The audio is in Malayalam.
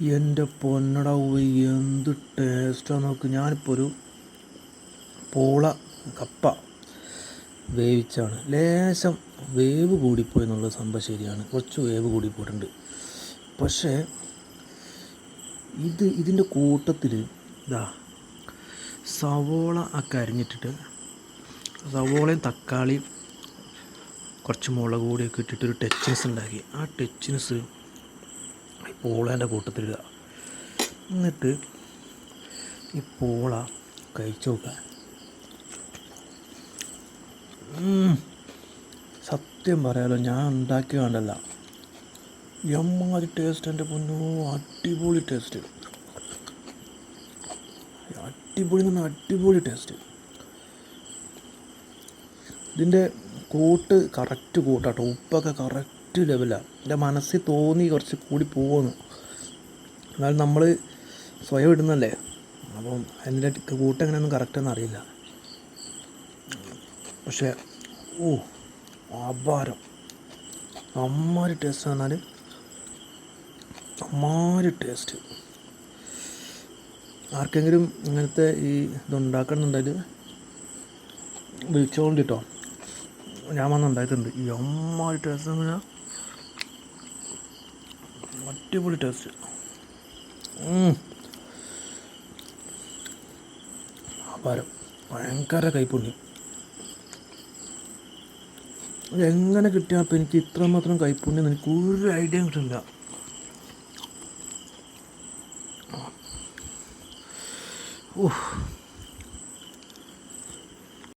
എന്റെ പൊന്നട എന്ത് ടേസ്റ്റാണ് നോക്ക്. ഞാനിപ്പോൾ ഒരു പോള കപ്പ വേവിച്ചാണ്. ലേശം വേവ് കൂടിപ്പോയി എന്നുള്ള സംഭവം ശരിയാണ്. കുറച്ച് വേവ് കൂടിപ്പോയിട്ടുണ്ട് പക്ഷേ ഇത് ഇതിന്റെ കൂട്ടത്തിൽ ഇതാ സവോള ഒക്കെ അരിഞ്ഞിട്ടിട്ട് സവോളയും തക്കാളിയും കുറച്ച് മുളക് പൊടിയൊക്കെ ഇട്ടിട്ടൊരു ടച്ചിനെസ് ഉണ്ടാക്കി. ആ ടച്ചിനെസ് പോളേന്റെ കൂട്ടത്തിലിടുക എന്നിട്ട് ഈ പോള കഴിച്ചു നോക്കുക. സത്യം പറയാലോ ഞാൻ ഉണ്ടാക്കി കണ്ടല്ല. എമ്മാതി ടേസ്റ്റ് എന്റെ പൊന്നോ അടിപൊളി ടേസ്റ്റ് അടിപൊളി എന്ന് പറഞ്ഞാൽ അടിപൊളി ടേസ്റ്റ് ഇതിന്റെ കൂട്ട് കറക്റ്റ് കൂട്ടാട്ടോ. ഉപ്പൊക്കെ കറക്റ്റ് ലെവലാണ് എന്റെ മനസ്സിൽ തോന്നി കുറച്ച് കൂടി പോകുന്നു എന്നാലും നമ്മൾ സ്വയം ഇടുന്നല്ലേ അപ്പം അതിന്റെ കൂട്ട് എങ്ങനെയൊന്നും കറക്റ്റെന്ന് അറിയില്ല. പക്ഷേ ഓ അപാരം. അമ്മാരി ടേസ്റ്റ് പറഞ്ഞാൽ അമ്മാരി ടേസ്റ്റ് ആർക്കെങ്കിലും ഇങ്ങനത്തെ ഈ ഇതുണ്ടാക്കണമെന്നുണ്ടെങ്കിൽ വിളിച്ചോണ്ടിട്ടോ. ഞാൻ വന്ന് ഉണ്ടായിട്ടുണ്ട് ഈ അമ്മാരി ടേസ്റ്റ് എന്ന് പറഞ്ഞാൽ അടിപൊളി ടേസ്റ്റ് അപാരം ഭയങ്കര കൈപ്പുണ്യം. അതെങ്ങനെ കിട്ടിയാൽ അപ്പം എനിക്ക് ഇത്രമാത്രം കൈപ്പുണ്യം എനിക്ക് ഒരു ഐഡിയ കിട്ടില്ല ഓഹ്